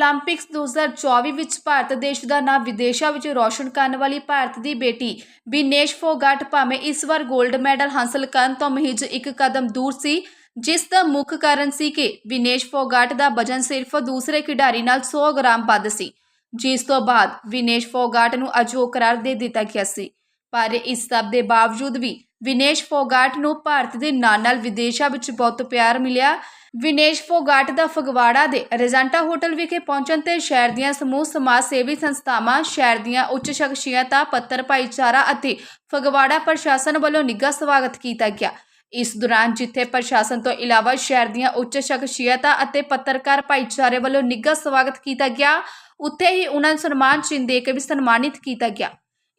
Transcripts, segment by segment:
Olympics 2024 ਵਿੱਚ ਭਾਰਤ ਦੇਸ਼ ਦਾ ਨਾਮ ਵਿਦੇਸ਼ਾਂ ਵਿੱਚ ਰੌਸ਼ਨ ਕਰਨ ਵਾਲੀ ਭਾਰਤ ਦੀ ਬੇਟੀ ਬਿਨੇਸ਼ ਫੋਗਟ ਭਾਵੇਂ ਇਸ ਵਾਰ 골ਡ ਮੈਡਲ ਹਾਸਲ ਕਰਨ ਤੋਂ ਮਹਿਜ ਇੱਕ ਕਦਮ ਦੂਰ ਸੀ, ਜਿਸ ਦਾ ਮੁੱਖ ਕਾਰਨ ਸੀ ਕਿ ਵਿਨੇਸ਼ ਫੋਗਟ ਦਾ ਵਜਨ ਸਿਰਫ ਦੂਸਰੇ ਖਿਡਾਰੀ ਨਾਲ 100 ਗ੍ਰਾਮ ਵੱਧ ਸੀ, ਜਿਸ ਤੋਂ ਬਾਅਦ ਵਿਨੇਸ਼ ਫੋਗਟ ਨੂੰ ਅਜੋ ਕਰਾਰ ਦੇ ਦਿੱਤਾ ਗਿਆ ਸੀ, ਪਰ ਇਸ ਸਭ ਦੇ ਬਾਵਜੂਦ ਵੀ ਵਿਨੇਸ਼ ਫੋਗਾਟ ਨੂੰ ਭਾਰਤ ਦੇ ਨਾਲ ਨਾਲ ਵਿਦੇਸ਼ਾਂ ਵਿੱਚ ਬਹੁਤ ਪਿਆਰ ਮਿਲਿਆ। ਵਿਨੇਸ਼ ਫੋਗਾਟ ਦਾ ਫਗਵਾੜਾ ਦੇ ਰੈਜ਼ੈਂਟਾ ਹੋਟਲ ਵਿਖੇ ਪਹੁੰਚਣ ਤੇ ਸ਼ਹਿਰ ਦੀਆਂ ਸਮੂਹ ਸਮਾਜ ਸੇਵੀ ਸੰਸਥਾਵਾਂ, ਸ਼ਹਿਰ ਦੀਆਂ ਉੱਚ ਸ਼ਖਸੀਅਤਾਂ, ਪੱਤਰ, ਭਾਈਚਾਰਾ ਅਤੇ ਫਗਵਾੜਾ ਪ੍ਰਸ਼ਾਸਨ ਵੱਲੋਂ ਨਿੱਘਾ ਸਵਾਗਤ ਕੀਤਾ ਗਿਆ। ਇਸ ਦੌਰਾਨ ਜਿੱਥੇ ਪ੍ਰਸ਼ਾਸਨ ਤੋਂ ਇਲਾਵਾ ਸ਼ਹਿਰ ਦੀਆਂ ਉੱਚ ਸ਼ਖਸੀਅਤਾਂ ਅਤੇ ਪੱਤਰਕਾਰ ਭਾਈਚਾਰੇ ਵੱਲੋਂ ਨਿੱਘਾ ਸਵਾਗਤ ਕੀਤਾ ਗਿਆ, ਉੱਥੇ ਹੀ ਉਹਨਾਂ ਨੂੰ ਸਨਮਾਨ, ਚਿੰਨ੍ਹ ਦੇ ਕੇ ਵੀ ਸਨਮਾਨਿਤ ਕੀਤਾ ਗਿਆ।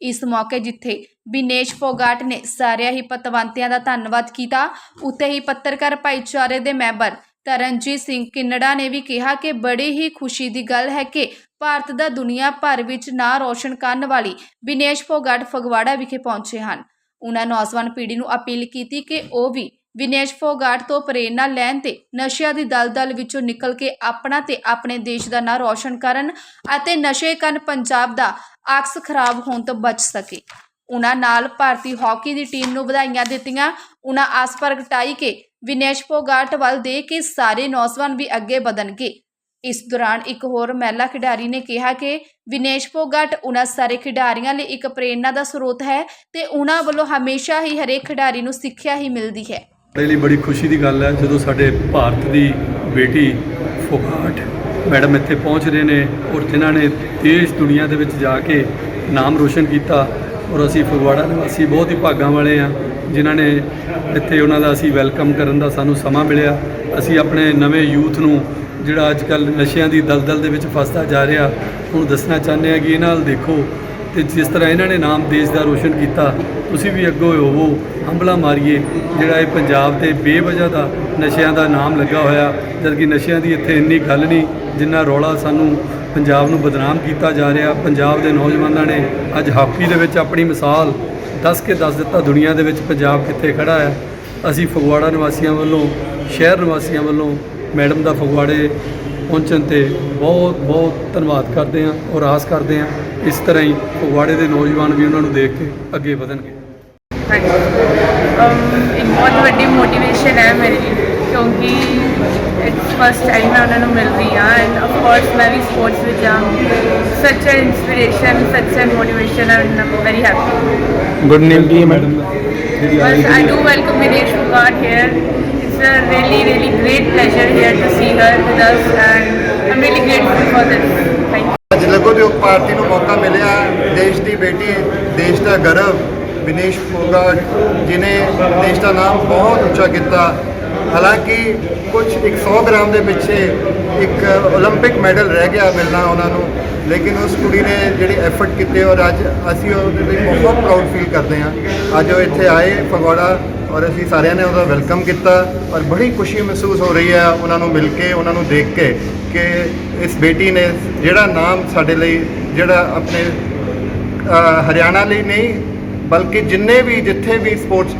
ਇਸ ਮੌਕੇ ਜਿੱਥੇ ਬਿਨੇਸ਼ ਫੋਗਾਟ ਨੇ ਸਾਰਿਆਂ ਹੀ ਪਤਵੰਤਿਆਂ ਦਾ ਧੰਨਵਾਦ ਕੀਤਾ, ਉੱਥੇ ਹੀ ਪੱਤਰਕਾਰ ਭਾਈਚਾਰੇ ਦੇ ਮੈਂਬਰ ਤਰਨਜੀਤ ਸਿੰਘ ਕਿੰਨੜਾ ਨੇ ਵੀ ਕਿਹਾ ਕਿ ਬੜੀ ਹੀ ਖੁਸ਼ੀ ਦੀ ਗੱਲ ਹੈ ਕਿ ਭਾਰਤ ਦਾ ਦੁਨੀਆ ਭਰ ਵਿੱਚ ਨਾਂ ਰੋਸ਼ਨ ਕਰਨ ਵਾਲੀ ਬਿਨੇਸ਼ ਫੋਗਾਟ ਫਗਵਾੜਾ ਵਿਖੇ ਪਹੁੰਚੇ ਹਨ। ਉਹਨਾਂ ਨੌਜਵਾਨ ਪੀੜ੍ਹੀ ਨੂੰ ਅਪੀਲ ਕੀਤੀ ਕਿ ਉਹ ਵੀ ਵਿਨੇਸ਼ ਫੋਗਾਟ ਤੋਂ ਪ੍ਰੇਰਣਾ ਲੈਣ ਤੇ ਨਸ਼ਿਆਂ ਦੀ ਦਲਦਲ ਵਿੱਚੋਂ ਨਿਕਲ ਕੇ ਆਪਣਾ ਤੇ ਆਪਣੇ ਦੇਸ਼ ਦਾ ਨਾਂ ਰੌਸ਼ਨ ਕਰਨ ਅਤੇ ਨਸ਼ੇ ਕਨ ਪੰਜਾਬ ਦਾ ਅਕਸ ਖਰਾਬ ਹੋਣ ਤੋਂ ਬਚ ਸਕੇ। ਉਹਨਾਂ ਨਾਲ ਭਾਰਤੀ ਹਾਕੀ ਦੀ ਟੀਮ ਨੂੰ ਵਧਾਈਆਂ ਦਿੱਤੀਆਂ। ਉਹਨਾਂ ਆਸ ਪ੍ਰਗਟਾਈ ਕਿ ਵਿਨੇਸ਼ ਫੋਗਾਟ ਵੱਲ ਦੇ ਕੇ ਸਾਰੇ ਨੌਜਵਾਨ ਵੀ ਅੱਗੇ ਵਧਣਗੇ। ਇਸ ਦੌਰਾਨ ਇੱਕ ਹੋਰ ਮਹਿਲਾ ਖਿਡਾਰੀ ਨੇ ਕਿਹਾ ਕਿ ਵਿਨੇਸ਼ ਫੋਗਾਟ ਉਹਨਾਂ ਸਾਰੇ ਖਿਡਾਰੀਆਂ ਲਈ ਇੱਕ ਪ੍ਰੇਰਣਾ ਦਾ ਸਰੋਤ ਹੈ ਤੇ ਉਹਨਾਂ ਵੱਲੋਂ ਹਮੇਸ਼ਾ ਹੀ ਹਰੇਕ ਖਿਡਾਰੀ ਨੂੰ ਸਿੱਖਿਆ ਹੀ ਮਿਲਦੀ ਹੈ। ਮੇਰੇ ਲਈ ਬੜੀ ਖੁਸ਼ੀ ਦੀ ਗੱਲ ਹੈ ਜਦੋਂ ਸਾਡੇ ਭਾਰਤ ਦੀ ਬੇਟੀ ਫੋਗਾਟ ਮੈਡਮ ਇੱਥੇ ਪਹੁੰਚ ਰਹੇ ਨੇ ਔਰ ਜਿਨ੍ਹਾਂ ਨੇ ਦੇਸ਼ ਦੁਨੀਆ ਦੇ ਵਿੱਚ ਜਾ ਕੇ ਨਾਮ ਰੋਸ਼ਨ ਕੀਤਾ ਔਰ ਅਸੀਂ ਫਗਵਾੜਾ ਨਿਵਾਸੀ ਬਹੁਤ ਹੀ ਭਾਗਾਂ ਵਾਲੇ ਆ ਜਿਨ੍ਹਾਂ ਨੇ ਇੱਥੇ ਉਹਨਾਂ ਦਾ ਅਸੀਂ ਵੈਲਕਮ ਕਰਨ ਦਾ ਸਾਨੂੰ ਸਮਾਂ ਮਿਲਿਆ। ਅਸੀਂ ਆਪਣੇ ਨਵੇਂ ਯੂਥ ਨੂੰ ਜਿਹੜਾ ਅੱਜ ਕੱਲ ਨਸ਼ਿਆਂ ਦੀ ਦਲਦਲ ਦੇ ਵਿੱਚ ਫਸਦਾ ਜਾ ਰਿਹਾ ਉਹਨੂੰ ਦੱਸਣਾ ਚਾਹੁੰਦੇ ਆ ਕਿ ਇਹਨਾਂ ਨਾਲ ਦੇਖੋ ਤੇ ਜਿਸ ਤਰ੍ਹਾਂ ਇਹਨਾਂ ਨੇ ਨਾਮ ਦੇਸ਼ ਦਾ ਰੋਸ਼ਨ ਕੀਤਾ, ਤੁਸੀਂ ਵੀ ਅੱਗੋਂ ਹੋਵੋ ਹੰਬਲਾ ਮਾਰੀਏ, ਜਿਹੜਾ ਇਹ ਪੰਜਾਬ ਤੇ ਬੇਵਜ੍ਹਾ ਦਾ ਨਸ਼ਿਆਂ ਦਾ ਨਾਮ ਲੱਗਾ ਹੋਇਆ, ਜਦਕਿ ਨਸ਼ਿਆਂ ਦੀ ਇੱਥੇ ਇੰਨੀ ਗੱਲ ਨਹੀਂ, ਜਿੰਨਾ ਰੌਲਾ ਸਾਨੂੰ ਪੰਜਾਬ ਨੂੰ ਬਦਨਾਮ ਕੀਤਾ ਜਾ ਰਿਹਾ, ਪੰਜਾਬ ਦੇ ਨੌਜਵਾਨਾਂ ਨੇ ਅੱਜ ਹਾਕੀ ਦੇ ਵਿੱਚ ਆਪਣੀ ਮਿਸਾਲ ਦੱਸ ਕੇ ਦੱਸ ਦਿੱਤਾ, ਦੁਨੀਆ ਦੇ ਵਿੱਚ ਪੰਜਾਬ ਕਿੱਥੇ ਖੜਾ ਹੈ। ਅਸੀਂ ਫਗਵਾੜਾ ਨਿਵਾਸੀਆਂ ਵੱਲੋਂ, ਸ਼ਹਿਰ ਨਿਵਾਸੀਆਂ ਵੱਲੋਂ ਮੈਡਮ ਦਾ ਫਗਵਾੜੇ ਪਹੁੰਚਣ ਤੇ ਬਹੁਤ ਬਹੁਤ ਧੰਨਵਾਦ ਕਰਦੇ ਹਾਂ, ਔਰ ਆਸ ਕਰਦੇ ਹਾਂ ਇਸ ਤਰ੍ਹਾਂ ਹੀ ਫਗਵਾੜੇ ਦੇ ਨੌਜਵਾਨ ਵੀ ਉਹਨਾਂ ਨੂੰ ਦੇਖ ਕੇ ਅੱਗੇ ਵਧਣਗੇ। ਹਾਂਜੀ। ਅਮ ਇੱਕ ਬਹੁਤ ਵੱਡੀ ਮੋਟੀਵੇਸ਼ਨ ਹੈ ਮੇਰੇ ਲਈ ਕਿਉਂਕਿ ਇਟਸ ਫਸਟ ਟਾਈਮ ਮੈਂ ਉਹਨਾਂ ਨੂੰ ਮਿਲ ਰਹੀ ਹਾਂ ਐਂਡ ਆਫ ਕੋਰਸ ਮੈਂ ਵੀ ਸਪੋਰਟਸ ਵਿੱਚ ਹਾਂ। ਸੱਚ a inspiration such a motivation and I'm very happy good name ਕੀ ਹੈ madam the I do welcome Vinesh Phogat here it's a really really great pleasure here to see her with us and I'm really grateful for this thank you ਅੱਜ ਲਘੋਦਯੋਗ party ਨੂੰ ਮੌਕਾ ਮਿਲਿਆ ਦੇਸ਼ ਦੀ ਬੇਟੀ ਦੇਸ਼ ਦਾ ਗਰਵ ਵਿਨੇਸ਼ ਫੋਗਾਟ ਜਿਨੇ ਦੇਸ਼ ਦਾ ਨਾਮ ਬਹੁਤ ਉੱਚਾ ਕੀਤਾ ਹਾਲਾਂਕਿ ਕੁਝ 100 ਗ੍ਰਾਮ ਦੇ ਪਿੱਛੇ ਇੱਕ 올림픽 ਮੈਡਲ ਰਹਿ ਗਿਆ ਮਿਲਣਾ ਉਹਨਾਂ ਨੂੰ ਲੇਕਿਨ ਉਸ ਕੁੜੀ ਨੇ ਜਿਹੜੇ ਐਫਰਟ ਕੀਤੇ ਔਰ ਅੱਜ ਅਸੀਂ ਉਹਦੇ ਲਈ ਬਹੁਤ ਪ੍ਰਾਊਡ ਫੀਲ ਕਰਦੇ ਹਾਂ ਅੱਜ ਉਹ ਇੱਥੇ ਆਏ ਫਗਵਾੜਾ ਔਰ ਅਸੀਂ ਸਾਰਿਆਂ ਨੇ ਉਹਦਾ ਵੈਲਕਮ ਕੀਤਾ ਔਰ ਬੜੀ ਖੁਸ਼ੀ ਮਹਿਸੂਸ ਹੋ ਰਹੀ ਹੈ ਉਹਨਾਂ ਨੂੰ ਮਿਲ ਕੇ ਉਹਨਾਂ ਨੂੰ ਦੇਖ ਕੇ ਕਿ ਇਸ ਬੇਟੀ ਨੇ ਜਿਹੜਾ ਨਾਮ ਸਾਡੇ ਲਈ ਜਿਹੜਾ ਆਪਣੇ ਅ, ਹਰਿਆਣਾ ਲਈ ਨਹੀਂ, ਬਲਕਿ ਜਿੰਨੇ ਵੀ ਜਿੱਥੇ ਵੀ ਸਪੋਰਟਸ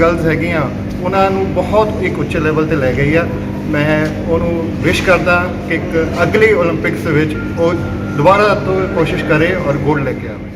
ਗਰਲਸ ਹੈਗੀਆਂ, ਉਹਨਾਂ ਨੂੰ ਬਹੁਤ ਇੱਕ ਉੱਚੇ ਲੈਵਲ ਤੇ ਲੈ ਗਈ ਆ। ਮੈਂ ਉਹਨੂੰ ਵਿਸ਼ ਕਰਦਾ ਕਿ ਇੱਕ ਅਗਲੀ 올림픽ਸ ਵਿੱਚ ਉਹ ਦੁਬਾਰਾ ਤੋਂ ਕੋਸ਼ਿਸ਼ ਕਰੇ ਔਰ ਗੋਲਡ ਲੈ ਕੇ ਆਵੇ।